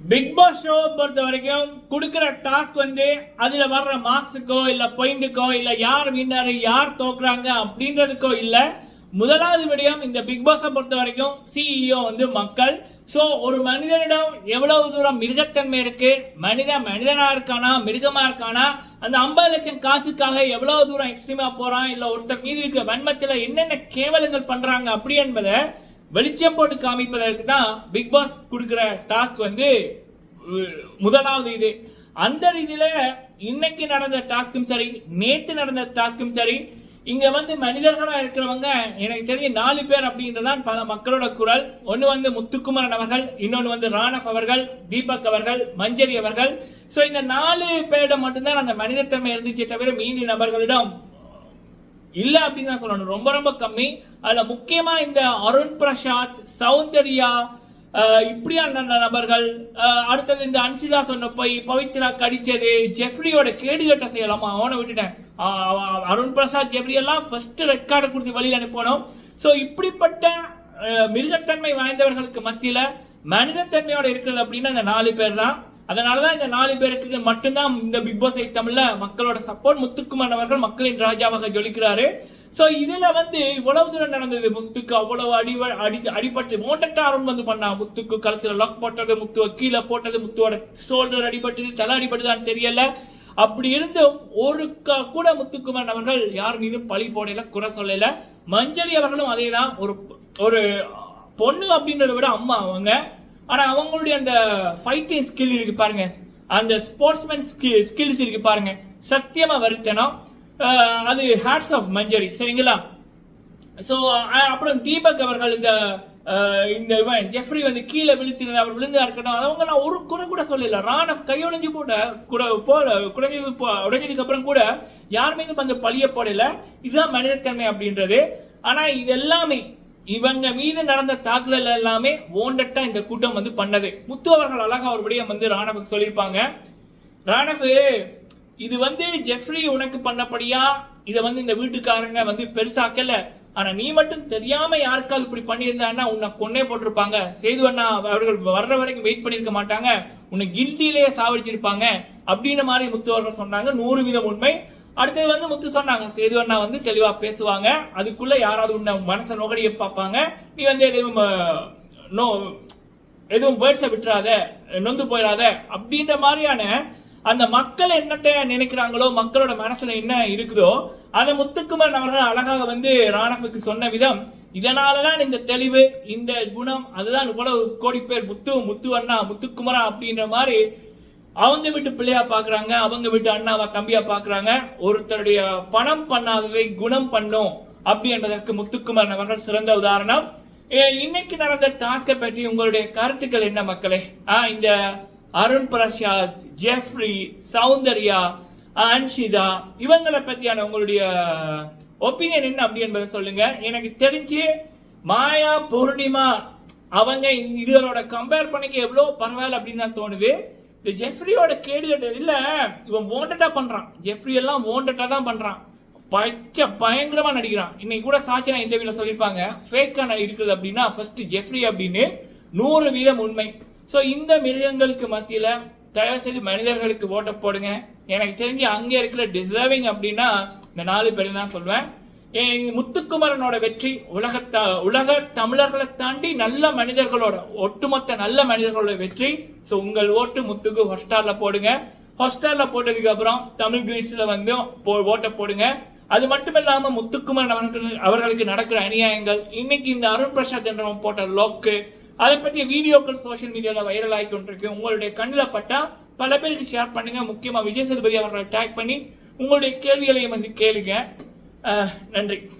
Big Boss show பொறுத்த வரைக்கும் கொடுக்குற டாஸ்க் வந்து அதில் வர்ற மார்க்ஸுக்கோ இல்லை பாயிண்ட்டுக்கோ இல்லை யார் வின்னர் யார் தோக்குறாங்க அப்படின்றதுக்கோ இல்லை. முதலாவது விடயம் இந்த பிக் பாஸை பொறுத்த வரைக்கும் சிஇஓ வந்து மக்கள். ஸோ ஒரு மனிதனிடம் எவ்வளவு தூரம் மிருகத்தன்மை இருக்கு? மனிதன் மனிதனாக இருக்கானா? மிருகமாக இருக்கானா? அந்த ஐம்பது லட்சம் காசுக்காக எவ்வளவு தூரம் எக்ஸ்ட்ரீமாக போகிறான் இல்லை ஒருத்தர் மீது இருக்கிற வன்மத்தில் என்னென்ன கேவலங்கள் பண்ணுறாங்க அப்படி என்பதை வெளிச்சம் போட்டு காமிப்பதற்கு தான் பிக் பாஸ் கொடுக்குற டாஸ்க் வந்து முதலாவது இது. அந்த ரீதியில இன்னைக்கு நடந்த டாஸ்க்கும் சரி நேத்து நடந்த டாஸ்க்கும் சரி இங்க வந்து மனிதர்களா இருக்கிறவங்க எனக்கு தெரியும் நாலு பேர் அப்படின்றதான் பல மக்களோட குரல். ஒன்னு வந்து முத்துக்குமரன் அவர்கள் இன்னொன்னு வந்து ராணவ் அவர்கள் தீபக் அவர்கள் மஞ்சரி அவர்கள். ஸோ இந்த நாலு பேரிடம் மட்டும்தான் அந்த மனிதத்தன்மை இருந்துச்சே தவிர மீதி நபர்களிடம் இல்லை அப்படின்னு தான் சொல்லணும். ரொம்ப ரொம்ப கம்மி. அதில் முக்கியமாக இந்த அருண் பிரசாத் சௌந்தர்யா அஹ், இப்படியான நபர்கள் அடுத்தது இந்த அன்சிதா சொன்ன போய் பவித்ரா கடிச்சது ஜெஃப்ரியோட கேடுகட்ட செய்யலாமா அவனை விட்டுட்டேன். அருண் பிரசாத் ஜெஃப்ரி எல்லாம் ஃபர்ஸ்ட் ரெட் கார்டை கொடுத்து வெளியில அனுப்பணும் ஸோ இப்படிப்பட்ட மிருகத்தன்மை வாய்ந்தவர்களுக்கு மத்தியில் மனிதத்தன்மையோட இருக்கிறது அப்படின்னா அந்த நாலு பேர் தான். அதனாலதான் இந்த நாலு பேருக்கு மட்டும்தான் இந்த பிக் பாஸ் தமிழில் மக்களோட சப்போர்ட் முத்துக்குமார் அவர்கள் மக்களின் ராஜாவாக ஜொலிக்கிறாரு. சோ இதுல வந்து இவ்வளவு தூரம் நடந்தது முத்துக்கு அவ்வளவு அடி அடி அடிபட்டு அருண் வந்து பண்ணா முத்துக்கு கழுத்துல லாக் போட்டது முத்துவ கீழே போட்டது முத்துவோட ஷோல்டர் அடிபட்டது தலை அடிபட்டுதான்னு தெரியல. அப்படி இருந்தும் ஒரு கூட முத்துக்குமார் அவர்கள் யார் மீதும் பழி போடல குறை சொல்லல. மஞ்சளி அவர்களும் அதே தான் ஒரு ஒரு பொண்ணு அப்படின்றத விட அம்மா அவங்க. ஆனால் அவங்களுடைய அந்த ஃபைட்டிங் ஸ்கில் இருக்கு பாருங்க. அந்த ஸ்போர்ட்ஸ்மேன் ஸ்கில் ஸ்கில்ஸ் இருக்கு பாருங்க. சத்தியமாக வருத்தனம் அது ஹேட்ஸ் ஆஃப் மஞ்சரி சரிங்களா? ஸோ அப்புறம் தீபக் அவர்கள் இந்த இந்த இவன் ஜெஃப்ரி வந்து கீழே விழுத்தினது அவர் விழுந்தா இருக்கட்டும் அவங்க நான் ஒரு குறை கூட சொல்லல. ராணவ் கையுடைஞ்சு போட்ட கூட போல குறைஞ்சது உடைஞ்சதுக்கு அப்புறம் கூட யார் மீதும் அந்த பழிய போடல. இதுதான் மனிதத்தன்மை அப்படின்றது. ஆனால் இது எல்லாமே இவங்க மீது நடந்த தாக்குதல் எல்லாமே ஓண்டட்டா இந்த கூட்டம் வந்து பண்ணது. முத்து அவர்கள் அழகா ஒரு விடயம் வந்து ராணவுக்கு சொல்லியிருப்பாங்க. ராணவு இது வந்து ஜெஃப்ரி உனக்கு பண்ணபடியா? இதை வந்து இந்த வீட்டுக்காரங்க வந்து பெருசாக்கல. ஆனா நீ மட்டும் தெரியாம யாருக்காவது இப்படி பண்ணியிருந்தான்னா உன்னை கொன்னே போட்டிருப்பாங்க. சேது அண்ணா அவர்கள் வர்ற வரைக்கும் வெயிட் பண்ணிருக்க மாட்டாங்க. உன்னை கில்டியிலேயே சாவடிச்சிருப்பாங்க. அப்படின்ற மாதிரி முத்து அவர்கள் சொன்னாங்க. நூறு வீதம் உண்மை. அடுத்தது வந்து முத்து சொன்னாங்க சேது அண்ணா வந்து தெளிவா பேசுவாங்க. அதுக்குள்ள யாராவது உன்னை மனசை நோகடிய பார்ப்பாங்க. நீ வந்து எதுவும் நோ எதுவும் வேர்ட்ஸை விட்டுறாத நொந்து போயிடாத அப்படின்ற மாதிரியான அந்த மக்கள் என்னத்தை நினைக்கிறாங்களோ மக்களோட மனசுல என்ன இருக்குதோ அந்த முத்துக்குமரன் அவர்கள் அழகாக வந்து ராணவுக்கு சொன்ன விதம் இதனாலதான் இந்த தெளிவு இந்த குணம் அதுதான் இவ்வளவு கோடி பேர் முத்து முத்து அண்ணா முத்துக்குமரா அப்படின்ற மாதிரி அவங்க வீட்டு பிள்ளையா பாக்குறாங்க அவங்க வீட்டு அண்ணாவா தம்பியா பாக்குறாங்க. ஒருத்தருடைய பணம் பண்ணாததை குணம் பண்ணும் அப்படி என்பதற்கு அவர்கள் சிறந்த உதாரணம். இன்னைக்கு நடந்த டாஸ்கை பற்றி உங்களுடைய கருத்துக்கள் என்ன மக்களே? ஆ, இந்த அருண் பிரசாத் ஜெஃப்ரி சௌந்தர்யா அன்ஷிதா இவங்களை பற்றியான உங்களுடைய ஒப்பீனியன் என்ன அப்படி என்பதை சொல்லுங்க. எனக்கு தெரிஞ்சு மாயா பூர்ணிமா அவங்க இந்த இதோட கம்பேர் பண்ணிக்க எவ்வளோ பரவாயில்ல அப்படின்னு தான் தோணுது. இந்த ஜெஃப்ரியோட கேடு இல்லை இவன் ஓண்டட்டாக பண்ணுறான் ஜெஃப்ரி எல்லாம் ஓண்டட்டாக தான் பண்ணுறான் பச்சை பயங்கரமாக நடிக்கிறான். இன்னைக்கு கூட சாட்சியா இன்டர்வியூல சொல்லியிருப்பாங்க ஃபேக்காக இருக்கிறது அப்படின்னா ஃபர்ஸ்ட் ஜெஃப்ரி அப்படின்னு நூறு வீதம் உண்மை. ஸோ இந்த மிருகங்களுக்கு மத்தியில் தயவு செய்து மனிதர்களுக்கு ஓட்ட போடுங்க. எனக்கு தெரிஞ்சு அங்கே இருக்கிற டிசர்விங் அப்படின்னா இந்த நாலு பேர் தான் சொல்லுவேன் முத்துக்குமரனோட வெற்றி உலகத்த உலக தமிழர்களை தாண்டி நல்ல மனிதர்களோட ஒட்டுமொத்த நல்ல மனிதர்களோட வெற்றி. ஸோ உங்கள் ஓட்டு முத்துக்கு ஹொஸ்டார்ல போடுங்க. ஹொஸ்டார்ல போட்டதுக்கு அப்புறம் தமிழ் கிரீன்ஸில் வந்து போ- ஓட்டை போடுங்க. அது மட்டும் இல்லாமல் முத்துக்குமரன் அவர்கள் அவர்களுக்கு நடக்கிற அநியாயங்கள் இன்னைக்கு இந்த அருண் பிரசாத் என்றவன் போட்ட லோக்கு அதை பற்றிய வீடியோக்கள் சோஷியல் மீடியாவில் வைரல் ஆகி கொண்டிருக்கு. உங்களுடைய கண்ணில் பட்டா பல பேருக்கு ஷேர் பண்ணுங்கள் முக்கியமாக விஜய் சேதுபதி அவர்களை டேக் பண்ணி உங்களுடைய கேள்விகளையும் வந்து கேளுங்க. நன்றி.